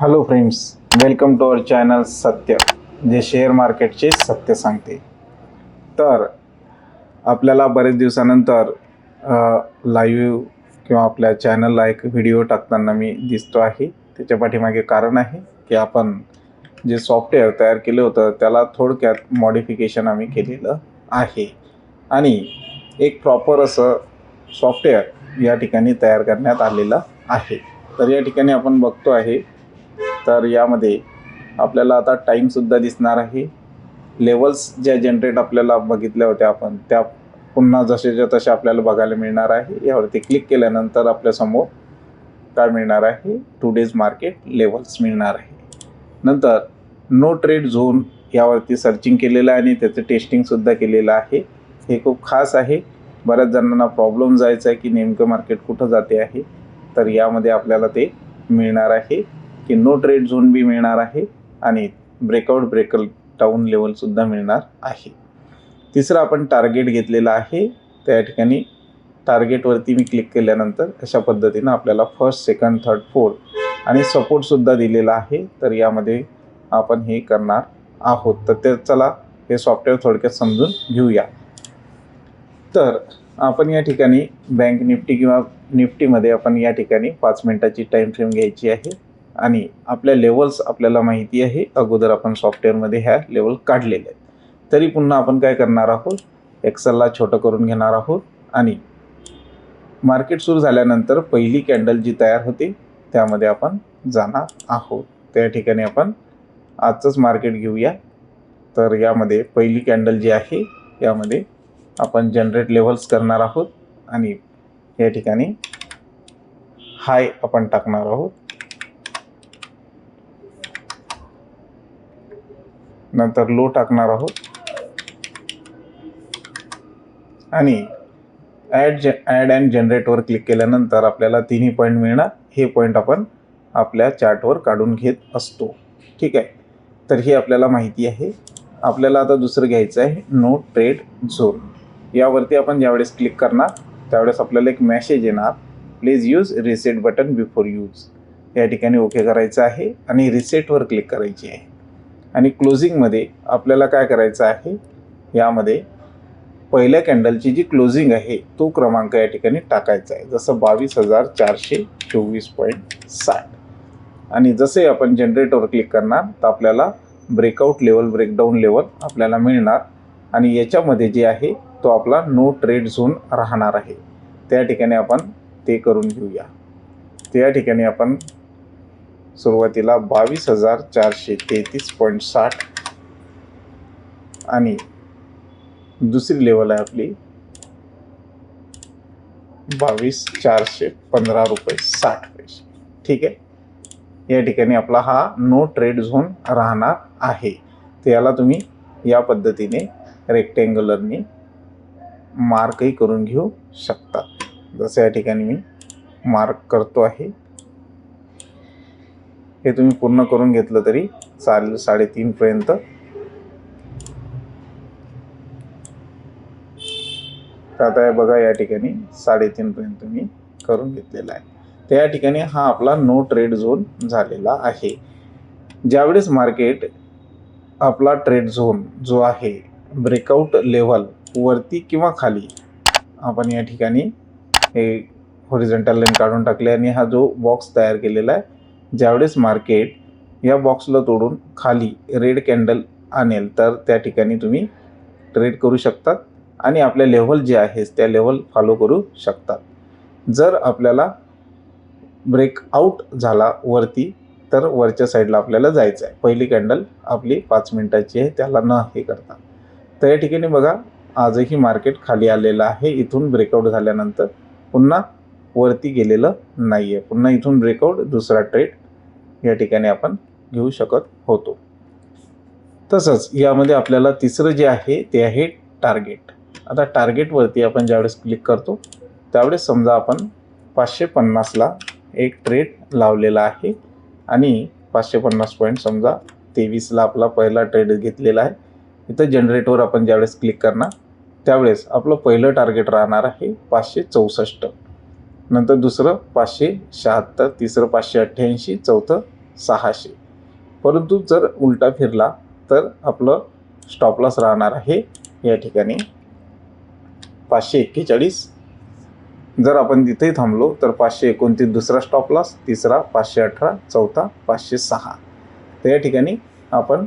Hello friends welcome to our channel सत्य जे share मार्केटचे सत्य सांगते. तर आपल्याला बरेच दिवसानंतर लाईव्ह किंवा आपल्या चॅनलला एक व्हिडिओ टाकताना मी दिसतो आहे. त्याच्या पाठीमागे कारण आहे की आपण जे सॉफ्टवेअर तयार केलं होतं त्याला थोडक्यात मॉडिफिकेशन आम्ही केलेलं आहे. आणि एक प्रॉपर असं सॉफ्टवेअर या ठिकाणी तयार करण्यात आलेलं आहे. तर या ठिकाणी आपण बघतो आहे तर यामध्ये आपल्याला आता टाईमसुद्धा दिसणार आहे. लेवल्स ज्या जनरेट आपल्याला बघितल्या होत्या आपण त्या पुन्हा जसेच्या तसे आपल्याला बघायला मिळणार आहे. यावरती क्लिक केल्यानंतर आपल्यासमोर काय मिळणार आहे? टू डेज मार्केट लेवल्स मिळणार आहे. नंतर नो ट्रेड झोन यावरती सर्चिंग केलेलं आहे आणि त्याचं टेस्टिंगसुद्धा केलेलं आहे. हे खूप खास आहे. बऱ्याच जणांना प्रॉब्लेम जायचा आहे की नेमकं मार्केट कुठं जाते आहे. तर यामध्ये आपल्याला ते मिळणार आहे. की नो ट्रेड झोन बी मिळणार आहे आणि ब्रेकआउट ब्रेकल टाऊन लेवलसुद्धा मिळणार आहे. तिसरं आपण टार्गेट घेतलेलं आहे त्या ठिकाणी टार्गेटवरती मी क्लिक केल्यानंतर अशा पद्धतीनं आपल्याला फर्स्ट सेकंड थर्ड फोर्थ आणि सपोर्टसुद्धा दिलेला आहे. तर यामध्ये आपण हे करणार आहोत. तर ते चला हे सॉफ्टवेअर थोडक्यात समजून घेऊया. तर आपण या ठिकाणी बँक निफ्टी किंवा निफ्टीमध्ये आपण या ठिकाणी पाच मिनटाची टाईम फ्रेम घ्यायची आहे. आणि आपल्या लेवल्स आपल्याला माहिती आहे. अगोदर आपण सॉफ्टवेअरमध्ये ह्या लेवल काढलेल्या आहेत. तरी पुन्हा आपण काय करणार आहोत? एक्सेलला छोटं करून घेणार आहोत. आणि मार्केट सुरू झाल्यानंतर पहिली कॅन्डल जी तयार होते त्यामध्ये आपण जाणार आहोत. त्या ठिकाणी आपण आजचंच मार्केट घेऊया. तर यामध्ये पहिली कॅन्डल जी आहे यामध्ये आपण जनरेट लेवल्स करणार आहोत. आणि या ठिकाणी हाय आपण टाकणार आहोत. नंतर लो टाकणार आहोत. आणि ॲड जे ॲड अँड जनरेटवर क्लिक केल्यानंतर आपल्याला तिन्ही पॉईंट मिळणार. हे पॉईंट आपण आपल्या चार्टवर काढून घेत असतो. ठीक आहे? तर ही आपल्याला माहिती आहे. आपल्याला आता दुसरं घ्यायचं आहे. नो ट्रेड झोन यावरती आपण ज्यावेळेस क्लिक करणार त्यावेळेस आपल्याला एक मॅसेज येणार. Please use reset button before use या ठिकाणी ओके करायचं आहे आणि रिसेटवर क्लिक करायची आहे. आणि क्लोजिंगमध्ये आपल्याला काय करायचं आहे? यामध्ये पहिल्या कॅन्डलची जी क्लोजिंग आहे तो क्रमांक या ठिकाणी टाकायचा आहे. जसं बावीस हजार चारशे चोवीस पॉईंट साठ. आणि जसे आपण जनरेटवर क्लिक करणार तर आपल्याला ब्रेकआउट लेवल ब्रेकडाऊन लेवल आपल्याला मिळणार. आणि याच्यामध्ये जे आहे तो आपला नो ट्रेड झोन राहणार आहे. त्या ठिकाणी आपण ते करून घेऊया. त्या ठिकाणी आपण सुरुवातीला बावीस हजार चारशे तेहतीस पॉईंट साठ आणि दुसरी लेवल आहे आपली बावीस चारशे पंधरा रुपये साठ पैसे. ठीक आहे? या ठिकाणी आपला हा नो ट्रेड झोन राहणार आहे. तर याला तुम्ही या पद्धतीने रेक्टेंग्युलरनी मार्कही करून घेऊ शकता. जसं या ठिकाणी मी मार्क करतो आहे. हे तुम्ही पूर्ण करून घेतलं तरी चालेल साडेतीनपर्यंत तर आता हे बघा या ठिकाणी साडेतीनपर्यंत मी करून घेतलेला आहे. तर या ठिकाणी हा आपला नो ट्रेड झोन झालेला आहे. ज्यावेळेस मार्केट आपला ट्रेड झोन जो आहे ब्रेकआउट लेवल वरती किंवा खाली आपण या ठिकाणी हे हॉरिझॉन्टल लाईन काढून टाकले आणि हा जो बॉक्स तयार केलेला आहे ज्यावेळेस मार्केट या बॉक्सला तोडून खाली रेड कॅन्डल आणेल तर त्या ठिकाणी तुम्ही ट्रेड करू शकतात आणि आपल्या लेवल जे आहे त्या लेवल फॉलो करू शकतात. जर आपल्याला ब्रेकआउट झाला वरती तर वरच्या साईडला आपल्याला जायचं आहे पहिली कॅन्डल आपली पाच मिनटाची आहे त्याला न हे करता. तर या ठिकाणी बघा आजही मार्केट खाली आलेलं आहे. इथून ब्रेकआउट झाल्यानंतर पुन्हा वरती गेलेलं नाही आहे पुन्हा इथून ब्रेकआउट दुसरा ट्रेड या ठिकाणी आपण घेऊ शकत होतो. तसंच यामध्ये आपल्याला तिसरं जे आहे ते आहे टार्गेट आता टार्गेटवरती आपण ज्यावेळेस क्लिक करतो त्यावेळेस समजा आपण पाचशे पन्नासला एक ट्रेड लावलेला आहे आणि पाचशे पन्नास पॉईंट समजा तेवीसला आपला पहिला ट्रेड घेतलेला आहे. इथं जनरेटवर आपण ज्यावेळेस क्लिक करणार त्यावेळेस आपलं पहिलं टार्गेट राहणार आहे पाचशे चौसष्ट. नंतर दुसरं पाचशे शहात्तर तिसरं पाचशे अठ्ठ्याऐंशी चौथं सहाशे. परंतु जर उलटा फिरला तर आपलं स्टॉपलॉस राहणार आहे. या ठिकाणी पाचशे एक्केचाळीस. जर आपण तिथेही थांबलो तर पाचशे एकोणतीस दुसरा स्टॉपलॉस तिसरा पाचशे अठरा चौथा पाचशे सहा. तर या ठिकाणी आपण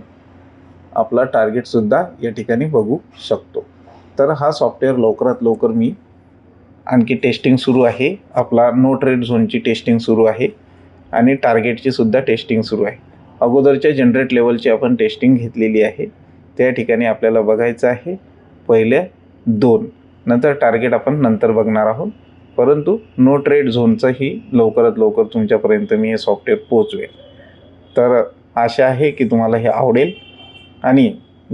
आपला टार्गेटसुद्धा या ठिकाणी बघू शकतो. तर हा सॉफ्टवेअर लवकरात लवकर मी आणखी टेस्टिंग सुरू आहे. आपला नो ट्रेड झोनची टेस्टिंग सुरू आहे. आणि टार्गेटची सुद्धा टेस्टिंग सुरू आहे. अगोदरच्या जनरेट लेवलची आपण टेस्टिंग घेतलेली आहे. त्या ठिकाणी आपल्याला बघायचं आहे पहिल्या दोन. नंतर टार्गेट आपण नंतर बघणार आहोत. परंतु नो ट्रेड झोनचंही लवकरात लवकर तुमच्यापर्यंत मी हे सॉफ्टवेअर पोचवेल तर आशा आहे की तुम्हाला हे आवडेल. आणि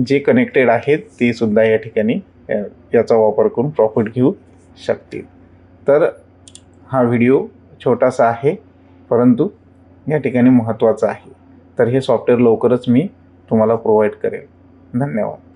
जे कनेक्टेड आहेत ते सुद्धा या ठिकाणी याचा वापर करून प्रॉफिट घेऊ. शकतील. तर हा व्हिडिओ छोटासा आहे परंतु या ठिकाणी महत्त्वाचा आहे. तर हे सॉफ्टवेअर लवकरच मी तुम्हाला प्रोव्हाइड करेल. धन्यवाद.